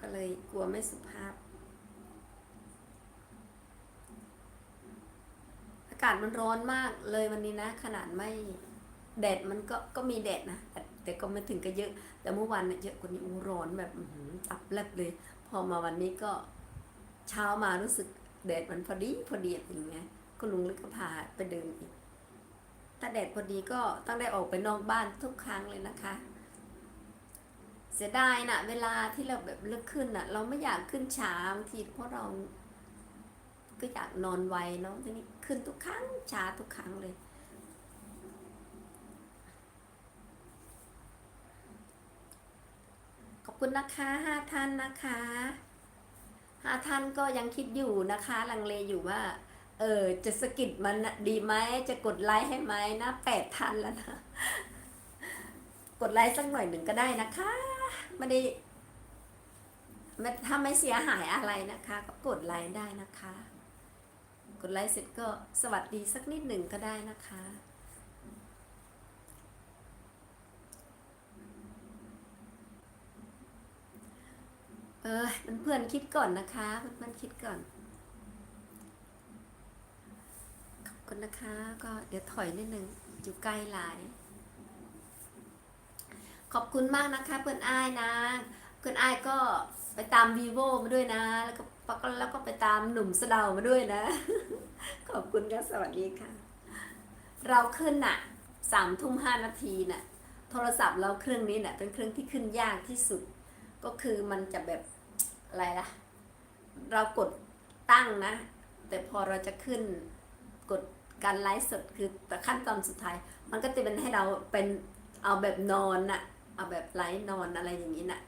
ก็เลยกลัวไม่สุภาพ อากาศมันร้อนมากเลยวันนี้นะ ขนาดไม่แดดมันก็ก็มีแดดนะแต่แต่ก็ไม่ถึงกับเยอะ แต่เมื่อวานเนี่ยเยอะกว่านี้ร้อนแบบตับแลบเลย พอมาวันนี้ก็เช้ามารู้สึกแดดมันพอดีพอดีอย่างเงี้ยก็ลุงลึกก็พาไปเดินอีกถ้าแดดพอดีก็ต้องได้ออกไปนอกบ้านทุกครั้งเลยนะคะ เสียดายนะเวลาที่เราแบบเลือกขึ้นน่ะเราไม่อยากขึ้นช้าบางทีเพราะเราก็อยากนอนไวเนาะทีนี้ขึ้นทุกครั้งช้าทุกครั้งเลยขอบคุณนะคะห้าท่านนะคะห้าท่านก็ยังคิดอยู่นะคะ ลังเลอยู่ว่า เออจะสกิดมันดีไหมจะกดไลค์ให้ไหมนะแปดท่านแล้วนะ กดไลค์สักหน่อยหนึ่งก็ได้นะคะไม่ได้ไม่ถ้าไม่เสียหายอะไรนะคะ ก็กดไลค์ได้นะคะ กดไลค์เสร็จก็สวัสดีสักนิดหนึ่งก็ได้นะคะเออเพื่อนๆคิดก่อนนะคะเพื่อนๆคิดก่อนขอบคุณนะคะ ก็เดี๋ยวถอยนิดนึงอยู่ใกล้หลาย ขอบคุณมากนะคะเพื่อนอ้ายนะ เพื่อนอ้ายก็ไปตาม vivo มาด้วยนะ แล้วก็แล้วก็ไปตามหนุ่มสดามาด้วยนะ ขอบคุณค่ะสวัสดีค่ะ เราขึ้นน่ะสามทุ่มห้านาทีน่ะ โทรศัพท์เราเครื่องนี้น่ะ เป็นเครื่องที่ขึ้นยากที่สุด ก็คือมันจะแบบอะไรล่ะ เรากดตั้งนะ แต่พอเราจะขึ้นกดการไลฟ์สดคือแต่ขั้นตอนสุดท้าย มันก็จะเป็นให้เราเป็นเอาแบบนอนน่ะ เอาแบบไลฟ์นอนอะไรอย่างนี้น่ะ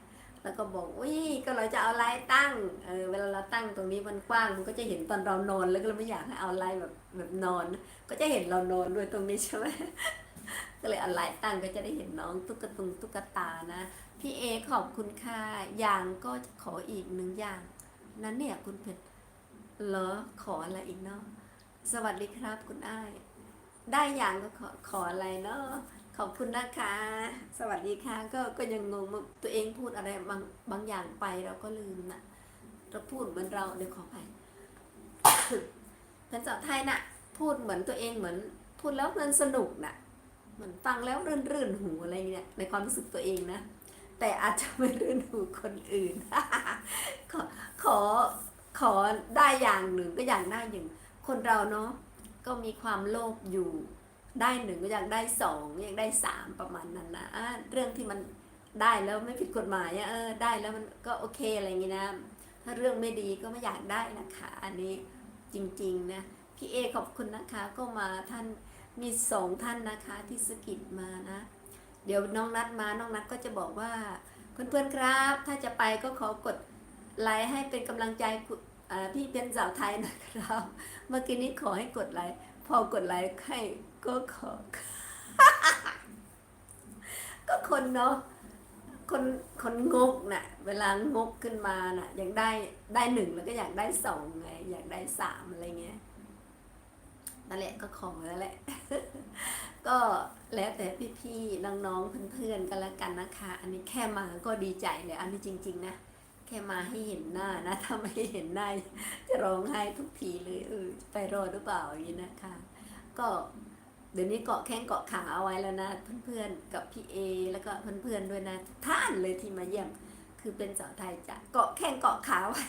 แล้วก็บอกอุ้ยก็เราจะเอาไลฟ์ตั้ง เออเวลาเราตั้งตรงนี้มันกว้างมันก็จะเห็นตอนเรานอนแล้วก็เราไม่อยากให้เอาไลฟ์แบบแบบนอน ก็จะเห็นเรานอนด้วยตรงนี้ใช่ไหมก็เลยเอาไลฟ์ตั้งก็จะได้เห็นน้องตุ๊กตุงตุ๊กตานะ พี่เอขอบคุณค่ะอย่างก็จะขออีกหนึ่งอย่าง นั้นเนี่ยคุณเพชรเหรอขออะไรอีกเนาะสวัสดีครับคุณอ้าย ได้อย่างก็ขอขออะไรเนาะ ขอบคุณนะคะ สวัสดีค่ะ ก็ก็ยังงงตัวเองพูดอะไรบางบางอย่างไปเราก็ลืมนะเราพูดเหมือนเราเดี๋ยวขอไปเป็นสาวไทยน่ะ พูดเหมือนตัวเองเหมือน พูดแล้วมันสนุกน่ะเหมือนฟังแล้วรื่นรื่นหูอะไรเงี้ยในความรู้สึกตัวเองนะ แต่อาจจะไม่รื่นหูคนอื่น ขอขอขอได้อย่างหนึ่งก็อย่างได้อย่างคนเราเนาะก็มีความโลภอยู่ ได้หนึ่งก็อยากได้สองอยากได้สามประมาณนั้นนะะเรื่องที่มันได้แล้วไม่ผิดกฎหมายเออได้แล้วมันก็โอเคอะไรอย่างงี้นะถ้าเรื่องไม่ดีก็ไม่อยากได้นะคะอันนี้จริงๆนะพี่เอขอบคุณนะคะก็มาท่านมีสองท่านนะคะที่สะกิดมานะ เดี๋ยวน้องนัดมาน้องนัดก็จะบอกว่าเพื่อนๆครับ ถ้าจะไปก็ขอกดไลค์ให้เป็นกำลังใจพี่เป็นสาวไทยนะครับ เมื่อกี้นี้ขอให้กดไลค์ อกดไลค์ให้ก็ขอ ก็คนเนาะคนคนงกน่ะ เวลางกขึ้นมาน่ะ อยากได้ได้หนึ่งแล้วก็อยากได้สองไงอยากได้สามอะไรเงี้ยนั่นแหละก็ขอแล้วแหละ ก็แล้วแต่พี่ๆน้องๆเพื่อนๆกันล้วกันนะคะ อันนี้แค่มาก็ดีใจเลยอันนี้จริง ๆ นะ ค่มาให้เห็นหน้านะถ้าไม่เห็นหน้าจะร้องไห้ทุกทีเลยเออไปรอหรือเปล่าอย่างนี้นะคะ ก็เดี๋ยวนี้เกาะแข้งเกาะขาเอาไว้แล้วนะ เพื่อนๆกับพี่เอแล้วก็เพื่อนๆด้วยนะท่านเลยที่มาเยี่ยมคือเป็นสาวไทยจะเกาะแข้งเกาะขาไว้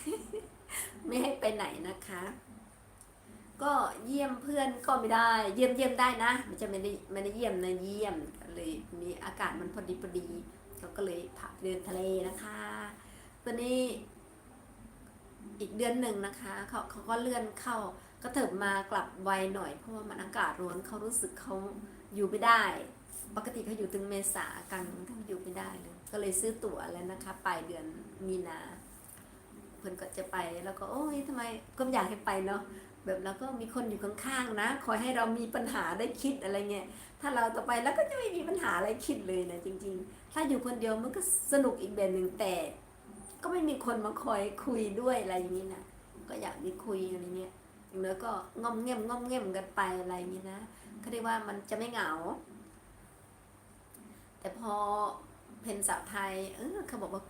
ไม่ให้ไปไหนนะคะ ก็เยี่ยมเพื่อนก็ไม่ได้ เยี่ยมเยี่ยมได้นะมันจะไม่ได้ไม่ได้เยี่ยมนะเยี่ยมเลยมีอากาศมันพอดีพอดีเขาก็เลยพาเดินทะเลนะคะ ตอนนี้อีกเดือนหนึ่งนะคะเขาเขาก็เลื่อนเข้า ก็เถิบมากลับไวหน่อยเพราะว่ามันอากาศร้อนเขารู้สึกเขาอยู่ไม่ได้ ปกติเขาอยู่ถึงเมษากันเขาอยู่ไม่ได้เลยก็เลยซื้อตั๋วแล้วนะคะปลายเดือนมีนาเพื่อนก็จะไปแล้วก็โอ้ยทำไมก็อยากให้ไปเนาะแบบแล้วก็มีคนอยู่ข้างๆนะ คอยให้เรามีปัญหาได้คิดอะไรเงี้ย ถ้าเราต่อไปแล้วก็จะไม่มีปัญหาอะไรคิดเลยนะจริง ๆ ถ้าอยู่คนเดียวมันก็สนุกอีกแบบหนึ่งแต่ ก็ไม่มีคนมาคอยคุยด้วยอะไรอย่างนี้นะก็อยากมีคุยอะไรเงี้ยอย่างน้อยก็งอมเงียมงอมเงียมกันไปอะไรอย่างนี้นะก็ได้ว่ามันจะไม่เหงา แต่พอเพนสาวไทย เออเขาบอกว่า